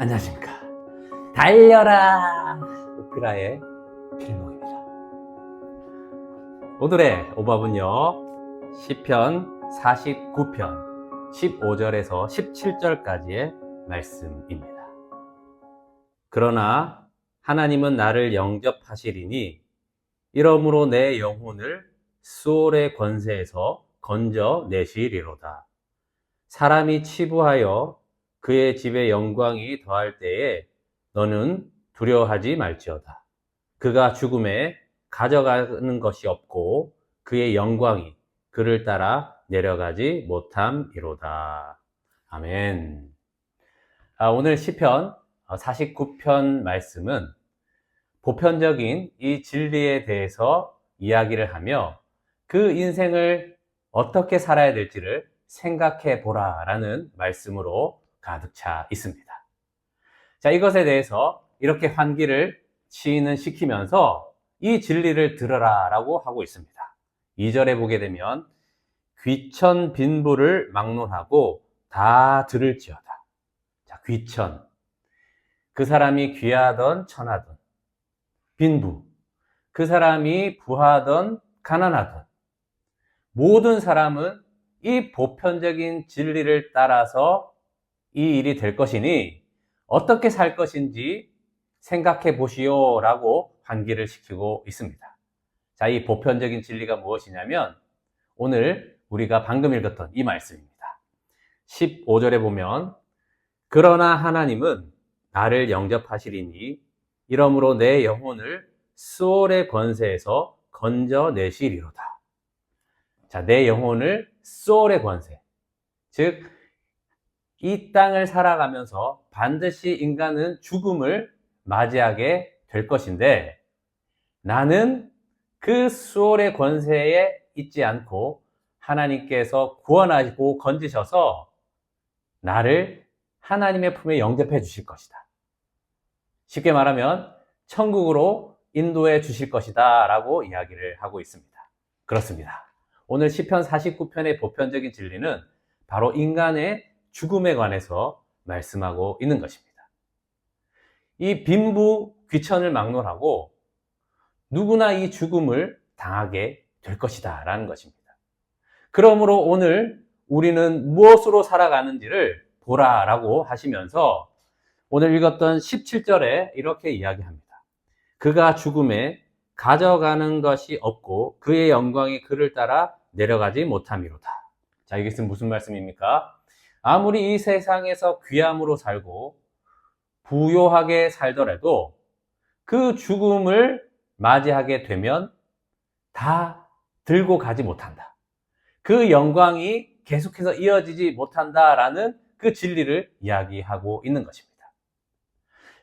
안녕하십니까. 달려라! 오피라의 필목입니다. 오늘의 오밥은요, 시편 49편 15절에서 17절까지의 말씀입니다. 그러나 하나님은 나를 영접하시리니 이러므로 내 영혼을 수월의 권세에서 건져 내시리로다. 사람이 치부하여 그의 집에 영광이 더할 때에 너는 두려워하지 말지어다. 그가 죽음에 가져가는 것이 없고 그의 영광이 그를 따라 내려가지 못함이로다. 아멘. 아, 오늘 시편 49편 말씀은 보편적인 이 진리에 대해서 이야기를 하며 그 인생을 어떻게 살아야 될지를 생각해 보라라는 말씀으로 가득 차 있습니다. 자, 이것에 대해서 이렇게 환기를 치는 시키면서 이 진리를 들어라 라고 하고 있습니다. 2절에 보게 되면 귀천 빈부를 막론하고 다 들을지어다. 자, 귀천. 그 사람이 귀하던 천하던 빈부. 그 사람이 부하던 가난하던 모든 사람은 이 보편적인 진리를 따라서 이 일이 될 것이니 어떻게 살 것인지 생각해 보시오 라고 환기를 시키고 있습니다. 자, 이 보편적인 진리가 무엇이냐면 오늘 우리가 방금 읽었던 이 말씀입니다. 15절에 보면 그러나 하나님은 나를 영접하시리니 이러므로 내 영혼을 수월의 권세에서 건져내시리로다. 자, 내 영혼을 수월의 권세. 즉, 이 땅을 살아가면서 반드시 인간은 죽음을 맞이하게 될 것인데 나는 그 수월의 권세에 있지 않고 하나님께서 구원하시고 건지셔서 나를 하나님의 품에 영접해 주실 것이다. 쉽게 말하면 천국으로 인도해 주실 것이다 라고 이야기를 하고 있습니다. 그렇습니다. 오늘 시편 49편의 보편적인 진리는 바로 인간의 죽음에 관해서 말씀하고 있는 것입니다. 이 빈부 귀천을 막론하고 누구나 이 죽음을 당하게 될 것이다 라는 것입니다. 그러므로 오늘 우리는 무엇으로 살아가는지를 보라라고 하시면서 오늘 읽었던 17절에 이렇게 이야기합니다. 그가 죽음에 가져가는 것이 없고 그의 영광이 그를 따라 내려가지 못함이로다. 자, 이것은 무슨 말씀입니까? 아무리 이 세상에서 귀함으로 살고 부요하게 살더라도 그 죽음을 맞이하게 되면 다 들고 가지 못한다. 그 영광이 계속해서 이어지지 못한다라는 그 진리를 이야기하고 있는 것입니다.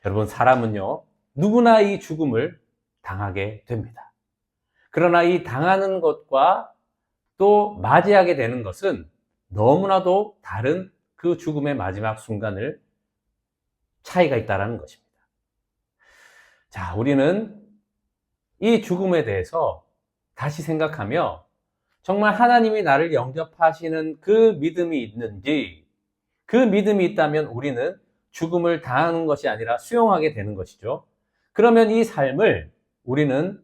여러분, 사람은요, 누구나 이 죽음을 당하게 됩니다. 그러나 이 당하는 것과 또 맞이하게 되는 것은 너무나도 다른 그 죽음의 마지막 순간을 차이가 있다라는 것입니다. 자, 우리는 이 죽음에 대해서 다시 생각하며 정말 하나님이 나를 영접하시는 그 믿음이 있는지 그 믿음이 있다면 우리는 죽음을 당하는 것이 아니라 수용하게 되는 것이죠. 그러면 이 삶을 우리는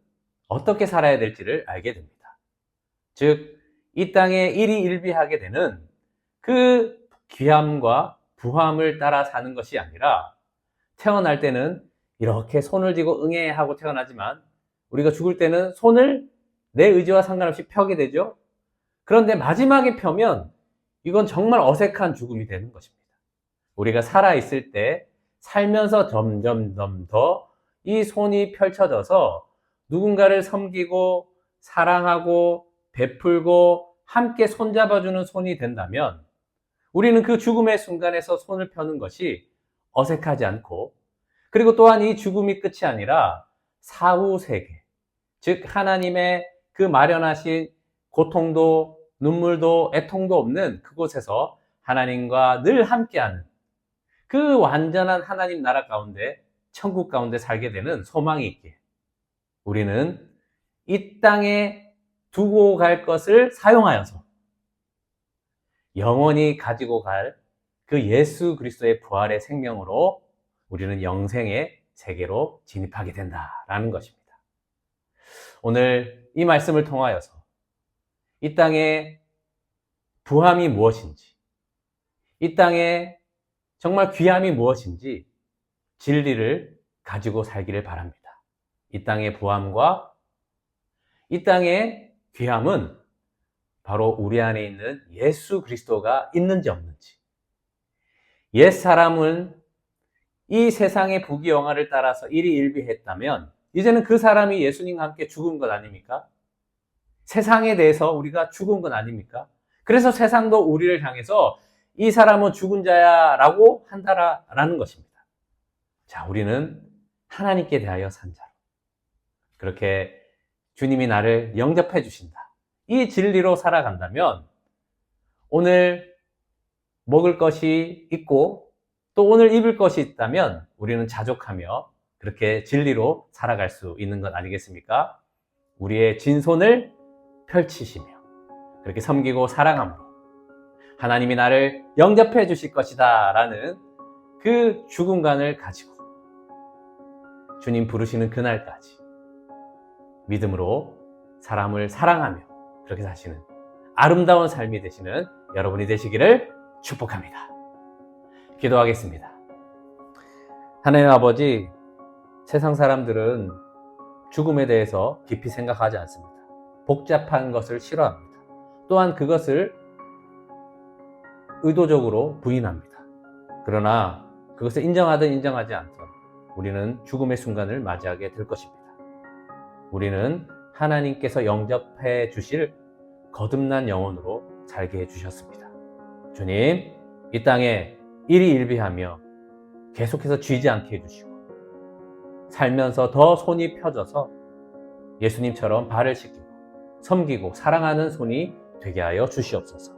어떻게 살아야 될지를 알게 됩니다. 즉, 이 땅에 일이 일비하게 되는 그 귀함과 부함을 따라 사는 것이 아니라 태어날 때는 이렇게 손을 쥐고 응애 하고 태어나지만 우리가 죽을 때는 손을 내 의지와 상관없이 펴게 되죠. 그런데 마지막에 펴면 이건 정말 어색한 죽음이 되는 것입니다. 우리가 살아있을 때 살면서 점점점 더 이 손이 펼쳐져서 누군가를 섬기고 사랑하고 베풀고 함께 손잡아주는 손이 된다면 우리는 그 죽음의 순간에서 손을 펴는 것이 어색하지 않고 그리고 또한 이 죽음이 끝이 아니라 사후 세계, 즉 하나님의 그 마련하신 고통도 눈물도 애통도 없는 그곳에서 하나님과 늘 함께하는 그 완전한 하나님 나라 가운데 천국 가운데 살게 되는 소망이 있기에 우리는 이 땅에 두고 갈 것을 사용하여서 영원히 가지고 갈 그 예수 그리스도의 부활의 생명으로 우리는 영생의 세계로 진입하게 된다라는 것입니다. 오늘 이 말씀을 통하여서 이 땅의 부함이 무엇인지, 이 땅의 정말 귀함이 무엇인지 진리를 가지고 살기를 바랍니다. 이 땅의 부함과 이 땅의 귀함은 바로 우리 안에 있는 예수 그리스도가 있는지 없는지. 옛 사람은 이 세상의 부귀 영화를 따라서 일희일비했다면 이제는 그 사람이 예수님과 함께 죽은 것 아닙니까? 세상에 대해서 우리가 죽은 것 아닙니까? 그래서 세상도 우리를 향해서 이 사람은 죽은 자야 라고 한다라는 것입니다. 자, 우리는 하나님께 대하여 산 자로. 그렇게 주님이 나를 영접해 주신다. 이 진리로 살아간다면 오늘 먹을 것이 있고 또 오늘 입을 것이 있다면 우리는 자족하며 그렇게 진리로 살아갈 수 있는 것 아니겠습니까? 우리의 진손을 펼치시며 그렇게 섬기고 사랑함으로 하나님이 나를 영접해 주실 것이다 라는 그 죽음관을 가지고 주님 부르시는 그날까지 믿음으로 사람을 사랑하며 그렇게 사시는 아름다운 삶이 되시는 여러분이 되시기를 축복합니다. 기도하겠습니다. 하나님 아버지, 세상 사람들은 죽음에 대해서 깊이 생각하지 않습니다. 복잡한 것을 싫어합니다. 또한 그것을 의도적으로 부인합니다. 그러나 그것을 인정하든 인정하지 않든 우리는 죽음의 순간을 맞이하게 될 것입니다. 우리는 하나님께서 영접해 주실 거듭난 영혼으로 살게 해 주셨습니다. 주님, 이 땅에 일희일비하며 계속해서 쥐지 않게 해 주시고 살면서 더 손이 펴져서 예수님처럼 발을 씻기고 섬기고 사랑하는 손이 되게 하여 주시옵소서.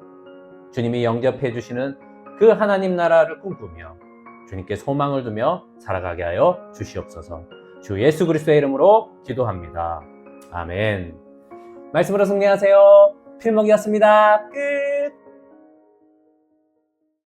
주님이 영접해 주시는 그 하나님 나라를 꿈꾸며 주님께 소망을 두며 살아가게 하여 주시옵소서. 주 예수 그리스도의 이름으로 기도합니다. 아멘. 말씀으로 승리하세요. 필목이었습니다. 끝.